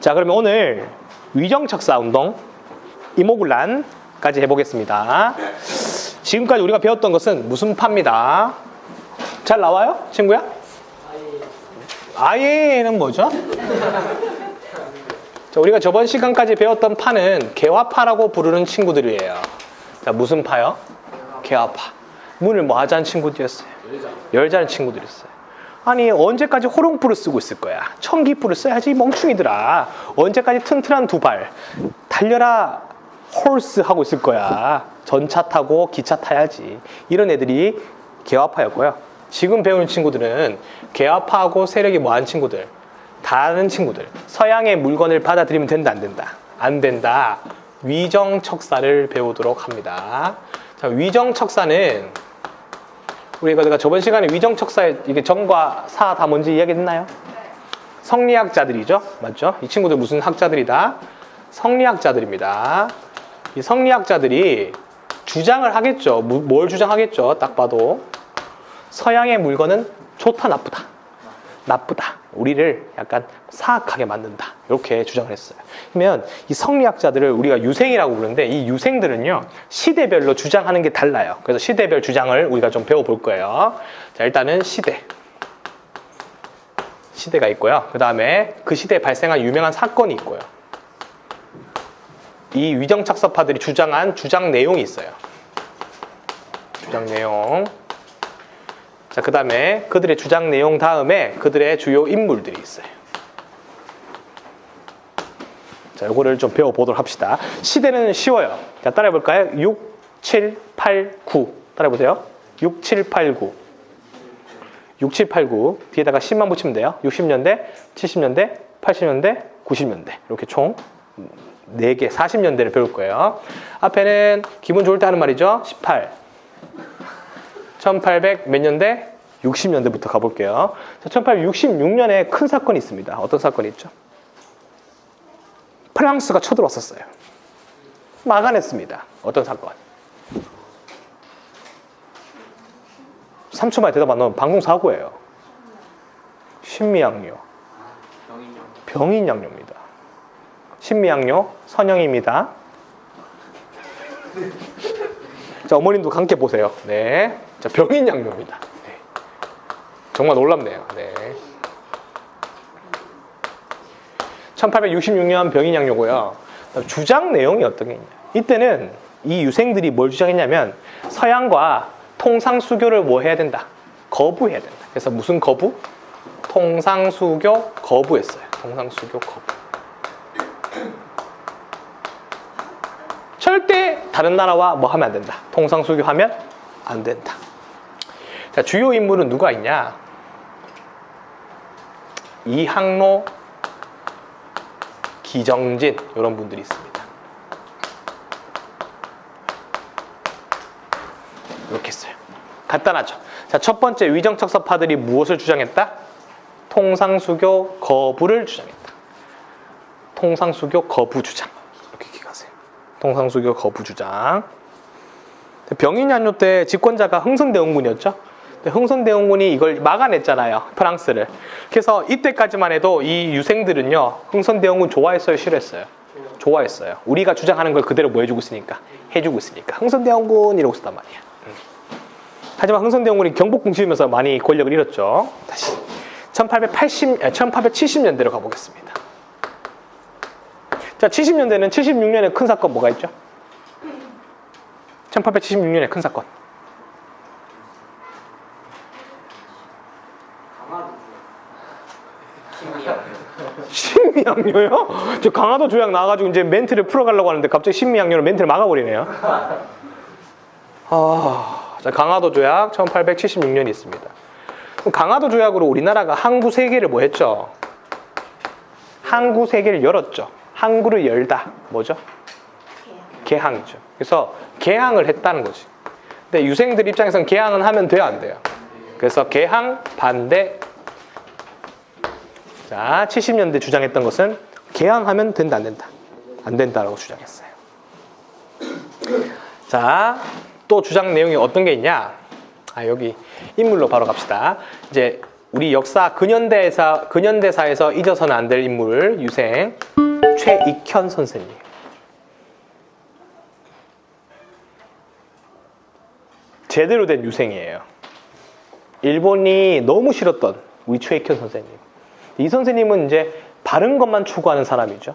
자, 그러면 오늘 위정척사 운동 이모굴란까지 해보겠습니다. 지금까지 우리가 배웠던 것은 무슨 파입니다. 잘 나와요, 친구야? 아예는 뭐죠? 자, 우리가 저번 시간까지 배웠던 파는 개화파라고 부르는 친구들이에요. 자, 무슨 파요? 개화파. 문을 뭐 하자는 친구들이었어요? 열자는 친구들이었어요. 아니 언제까지 호롱불을 쓰고 있을 거야? 청기불을 써야지 멍충이들아. 언제까지 튼튼한 두 발 달려라 홀스 하고 있을 거야. 전차 타고 기차 타야지. 이런 애들이 개화파였고요. 지금 배우는 친구들은 개화파하고 세력이 뭐한 친구들, 다른 친구들. 서양의 물건을 받아들이면 된다 안 된다. 안 된다. 위정척사를 배우도록 합니다. 자, 위정척사는 우리가 저번 시간에 위정척사의 이게 정과 사 다 뭔지 이야기했나요? 성리학자들이죠, 맞죠? 이 친구들 무슨 학자들이다? 성리학자들입니다. 이 성리학자들이 주장을 하겠죠. 무- 뭘 주장하겠죠? 딱 봐도 서양의 물건은 좋다, 나쁘다, 나쁘다. 우리를 약간 사악하게 만든다. 이렇게 주장을 했어요. 그러면 이 성리학자들을 우리가 유생이라고 부르는데 이 유생들은요 시대별로 주장하는 게 달라요. 그래서 시대별 주장을 우리가 좀 배워볼 거예요. 자 일단은 시대. 시대가 있고요. 그 다음에 그 시대에 발생한 유명한 사건이 있고요. 이 위정착서파들이 주장한 주장 내용이 있어요. 주장 내용. 자, 그 다음에 그들의 주장 내용 다음에 그들의 주요 인물들이 있어요. 자, 요거를 좀 배워보도록 합시다. 시대는 쉬워요. 자, 따라해볼까요? 6, 7, 8, 9. 따라해보세요. 6, 7, 8, 9. 6, 7, 8, 9. 뒤에다가 10만 붙이면 돼요. 60년대, 70년대, 80년대, 90년대. 이렇게 총 4개, 40년대를 배울 거예요. 앞에는 기분 좋을 때 하는 말이죠. 18. 1800 몇 년대? 60년대부터 가볼게요. 자, 1866년에 큰 사건이 있습니다. 어떤 사건이 있죠? 프랑스가 쳐들어왔었어요. 막아냈습니다. 어떤 사건? 3초 만에 대답 안 나오면 방송 사고예요. 신미양요. 병인양요입니다. 신미양요 선영입니다. 자, 어머님도 함께 보세요. 네. 자, 병인양요입니다. 네. 정말 놀랍네요. 네. 1866년 병인양요고요. 주장 내용이 어떤 게 있냐. 이때는 이 유생들이 뭘 주장했냐면 서양과 통상 수교를 뭐 해야 된다? 거부해야 된다. 그래서 무슨 거부? 통상 수교 거부했어요. 통상 수교 거부. 절대 다른 나라와 뭐 하면 안 된다. 통상 수교 하면 안 된다. 자, 주요 인물은 누가 있냐? 이항로, 기정진 이런 분들이 있습니다. 이렇게 했어요. 간단하죠. 자, 첫 번째 위정척서파들이 무엇을 주장했다? 통상수교 거부를 주장했다. 통상수교 거부 주장. 이렇게 기억하세요. 통상수교 거부 주장. 병인양요 때 집권자가 흥선대원군이었죠. 근데 흥선대원군이 이걸 막아냈잖아요. 프랑스를. 그래서 이때까지만 해도 이 유생들은요. 흥선대원군 좋아했어요, 싫어했어요? 좋아했어요. 우리가 주장하는 걸 그대로 뭐 해주고 있으니까 해주고 있으니까 흥선대원군 이러고 있었단 말이야. 음. 하지만 흥선대원군이 경복궁 지으면서 많이 권력을 잃었죠. 다시 1880, 1870년대로 가보겠습니다. 자, 70년대는 76년에 큰 사건 뭐가 있죠? 1876년에 큰 사건. 신미양요요? 저 강화도 조약 나와가지고 이제 멘트를 풀어가려고 하는데 갑자기 신미양요로 멘트를 막아버리네요. 아, 자, 강화도 조약 1876년이 있습니다. 강화도 조약으로 우리나라가 항구 세계를 뭐 했죠? 항구 세계를 열었죠. 항구를 열다. 뭐죠? 개항이죠. 그래서 개항을 했다는 거지. 근데 유생들 입장에서는 개항은 하면 돼요, 안 돼요? 그래서 개항 반대. 자, 70년대 주장했던 것은 개항하면 된다, 안 된다? 안 된다라고 주장했어요. 자, 또 주장 내용이 어떤 게 있냐? 아, 여기 인물로 바로 갑시다. 이제 우리 역사 근현대사 근현대사에서 잊어서는 안 될 인물 유생 최익현 선생님. 제대로 된 유생이에요. 일본이 너무 싫었던 우리 최익현 선생님. 이 선생님은 이제 바른 것만 추구하는 사람이죠.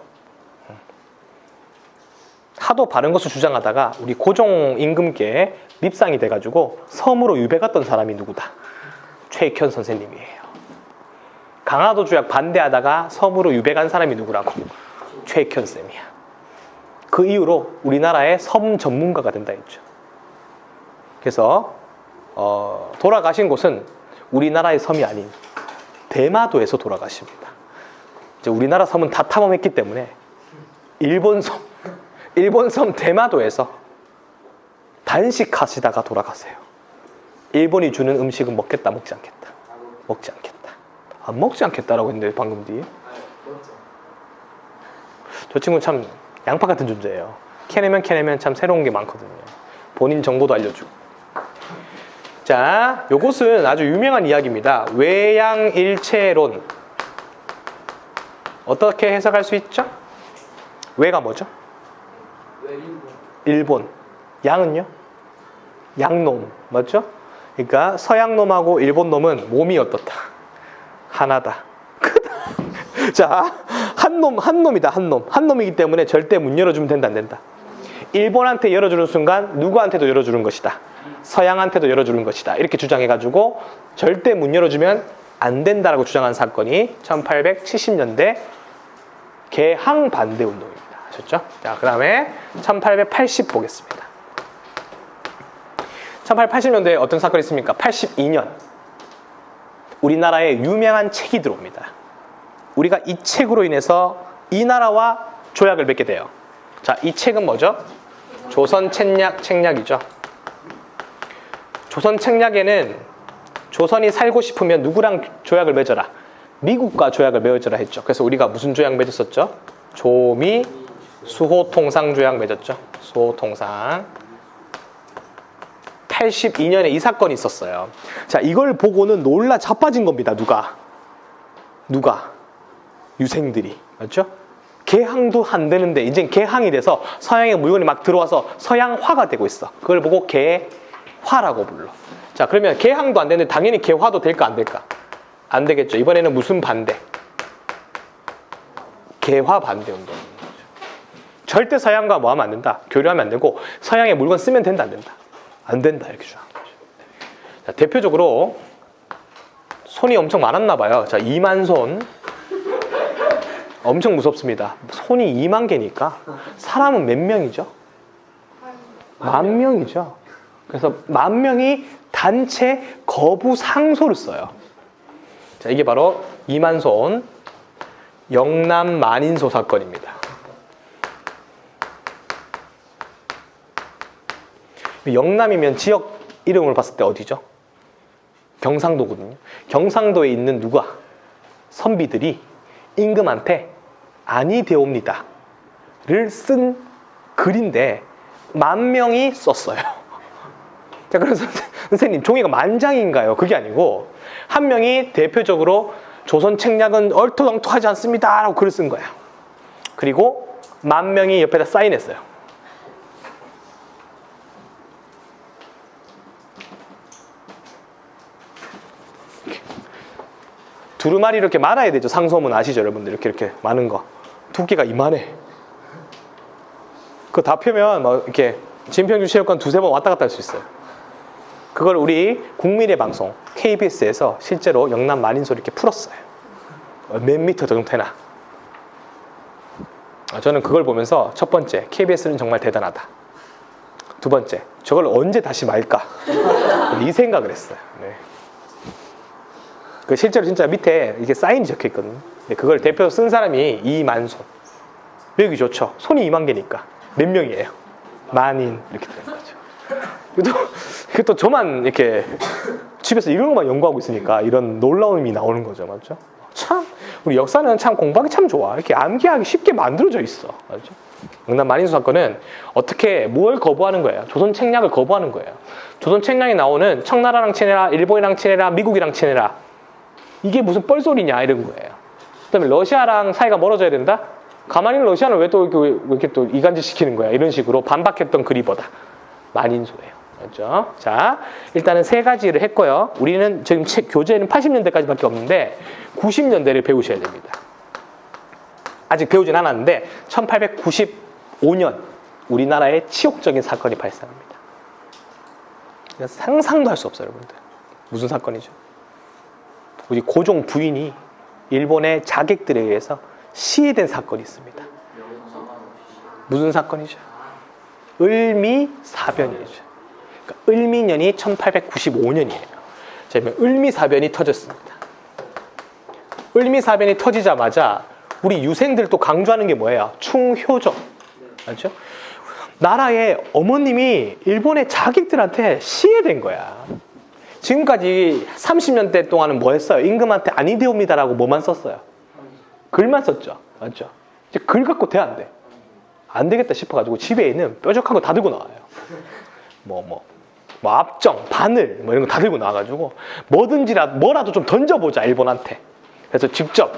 하도 바른 것을 주장하다가 우리 고종 임금께 밉상이 돼가지고 섬으로 유배 갔던 사람이 누구다? 최익현 선생님이에요. 강화도 조약 반대하다가 섬으로 유배 간 사람이 누구라고? 최익현 쌤이야. 그 이후로 우리나라의 섬 전문가가 된다 했죠. 그래서 어, 돌아가신 곳은 우리나라의 섬이 아닌 대마도에서 돌아가십니다. 이제 우리나라 섬은 다 탐험했기 때문에 일본 섬, 일본 섬 대마도에서 단식하시다가 돌아가세요. 일본이 주는 음식은 먹겠다, 먹지 않겠다. 먹지 않겠다. 안 먹지 않겠다라고 했는데 방금 뒤에. 저 친구 참 양파 같은 존재예요. 캐내면 캐내면 참 새로운 게 많거든요. 본인 정보도 알려주고. 자, 요것은 아주 유명한 이야기입니다. 외양일체론. 어떻게 해석할 수 있죠? 외가 뭐죠? 일본. 양은요? 양놈. 맞죠? 그러니까 서양놈하고 일본놈은 몸이 어떻다? 하나다. 자, 한 놈, 한 놈이다, 한 놈. 한 놈이기 때문에 절대 문 열어주면 된다, 안 된다. 일본한테 열어주는 순간 누구한테도 열어주는 것이다. 서양한테도 열어주는 것이다. 이렇게 주장해가지고 절대 문 열어주면 안 된다라고 주장한 사건이 1870년대 개항 반대 운동입니다. 아셨죠? 자, 그 다음에 1880 보겠습니다. 1880년대에 어떤 사건이 있습니까? 82년. 우리나라에 유명한 책이 들어옵니다. 우리가 이 책으로 인해서 이 나라와 조약을 맺게 돼요. 자, 이 책은 뭐죠? 조선 책략 책략이죠. 조선 책략에는 조선이 살고 싶으면 누구랑 조약을 맺어라? 미국과 조약을 맺어라 했죠. 그래서 우리가 무슨 조약 맺었었죠? 조미 수호 통상 조약 맺었죠. 수호 통상. 82년에 이 사건이 있었어요. 자, 이걸 보고는 놀라 자빠진 겁니다. 누가? 누가? 유생들이. 맞죠? 개항도 안 되는데 이제 개항이 돼서 서양의 물건이 막 들어와서 서양화가 되고 있어. 그걸 보고 개 화라고 불러. 자, 그러면 개항도 안 되는데 당연히 개화도 될까 안 될까? 안 되겠죠. 이번에는 무슨 반대? 개화 반대 운동. 절대 서양과 뭐 하면 안 된다. 교류하면 안 되고 서양의 물건 쓰면 된다 안 된다. 안 된다 이렇게 주장한 거죠. 자, 대표적으로 손이 엄청 많았나 봐요. 자, 2만 손. 엄청 무섭습니다. 손이 2만 개니까 사람은 몇 명이죠? 만 명이죠. 그래서 만 명이 단체 거부 상소를 써요. 자, 이게 바로 2만 손 영남 만인소 사건입니다. 영남이면 지역 이름을 봤을 때 어디죠? 경상도거든요. 경상도에 있는 누가 선비들이 임금한테 아니 되옵니다를 쓴 글인데 만 명이 썼어요. 자, 그래서 선생님 종이가 만 장인가요? 그게 아니고 한 명이 대표적으로 조선 책략은 얼토당토하지 않습니다 라고 글을 쓴 거야. 그리고 만 명이 옆에다 사인했어요. 두루마리 이렇게 말아야 되죠. 상소문 아시죠, 여러분들? 이렇게 이렇게 많은 거. 두께가 이만해. 그거 다 펴면 막 이렇게 진평주 체육관 두세 번 왔다 갔다 할 수 있어요. 그걸 우리 국민의 방송 KBS에서 실제로 영남 만인소 이렇게 풀었어요. 몇 미터 정도 되나? 아, 저는 그걸 보면서 첫 번째 KBS는 정말 대단하다. 두 번째 저걸 언제 다시 말까? 이 생각을 했어요. 네. 그 실제로 진짜 밑에 이게 사인이 적혀 있거든요. 근데 그걸 대표 쓴 사람이 이만손. 여기 좋죠. 손이 2만 개니까 몇 명이에요? 만인 이렇게 되는 거죠. 그또 저만 이렇게 집에서 이런 것만 연구하고 있으니까 이런 놀라움이 나오는 거죠, 맞죠? 참 우리 역사는 참 공부하기 참 좋아. 이렇게 암기하기 쉽게 만들어져 있어, 맞죠? 영남 만인수 사건은 어떻게 뭘 거부하는 거예요? 조선 책략을 거부하는 거예요. 조선 책략이 나오는 청나라랑 친해라, 일본이랑 친해라, 미국이랑 친해라. 이게 무슨 뻘소리냐 이런 거예요. 그다음에 러시아랑 사이가 멀어져야 된다. 가만히 러시아는 왜 또 이렇게 또 이간질 시키는 거야? 이런 식으로 반박했던 그리버다. 만인소예요. 맞죠? 자, 일단은 세 가지를 했고요. 우리는 지금 책 교재는 80년대까지밖에 없는데 90년대를 배우셔야 됩니다. 아직 배우진 않았는데 1895년 우리나라에 치욕적인 사건이 발생합니다. 상상도 할 수 없어요, 여러분들. 무슨 사건이죠? 우리 고종 부인이 일본의 자객들에 의해서 시해된 사건이 있습니다. 무슨 사건이죠? 을미사변이죠. 그러니까 을미년이 1895년이에요. 자, 을미사변이 터졌습니다. 을미사변이 터지자마자 우리 유생들 또 강조하는 게 뭐예요? 충효죠. 맞죠? 나라의 어머님이 일본의 자객들한테 시해된 거야. 지금까지 30년대 동안은 뭐 했어요? 임금한테 아니되옵니다라고 뭐만 썼어요? 글만 썼죠. 맞죠? 이제 글 갖고 돼 안 돼. 안 되겠다 싶어가지고 집에 있는 뾰족한 거 다 들고 나와요. 뭐, 뭐, 뭐 앞정, 바늘, 뭐 이런 거 다 들고 나와가지고 뭐든지 라, 뭐라도 좀 던져보자, 일본한테. 그래서 직접,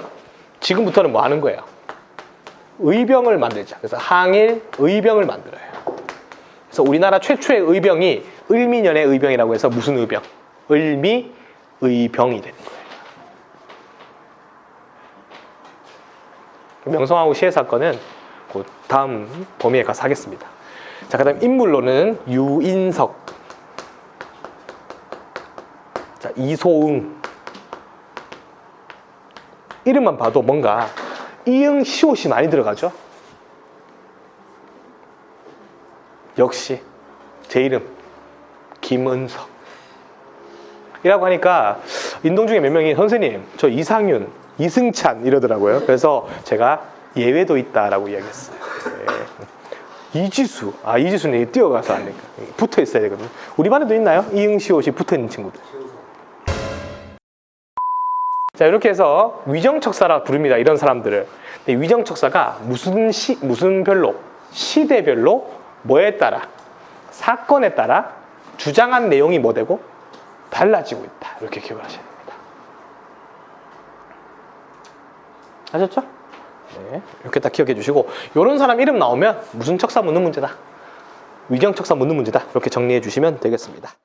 지금부터는 뭐 하는 거예요? 의병을 만들자. 그래서 항일 의병을 만들어요. 그래서 우리나라 최초의 의병이 을미년의 의병이라고 해서 무슨 의병? 을미 의병이 되는 거예요. 명성하고 시해 사건은 그 다음 범위에 가서 하겠습니다. 자, 그 다음 인물로는 유인석, 자 이소응 이름만 봐도 뭔가 이응 시옷이 많이 들어가죠. 역시 제 이름 김은석. 이라고 하니까 인동 중에 몇 명이 선생님 저 이상윤, 이승찬 이러더라고요. 그래서 제가 예외도 있다라고 이야기했어요. 예. 이지수, 아 이지수는 뛰어가서 안 되니까 붙어 있어야 되거든요. 우리 반에도 있나요? 이응시옷이 붙어 있는 친구들. 자 이렇게 해서 위정척사라 부릅니다. 이런 사람들을. 근데 위정척사가 무슨 시 무슨 별로 시대별로 뭐에 따라 사건에 따라 주장한 내용이 뭐 되고 달라지고 있다. 이렇게 기억을 하셔야 됩니다. 아셨죠? 네, 이렇게 딱 기억해 주시고 이런 사람 이름 나오면 무슨 척사 묻는 문제다. 위정 척사 묻는 문제다. 이렇게 정리해 주시면 되겠습니다.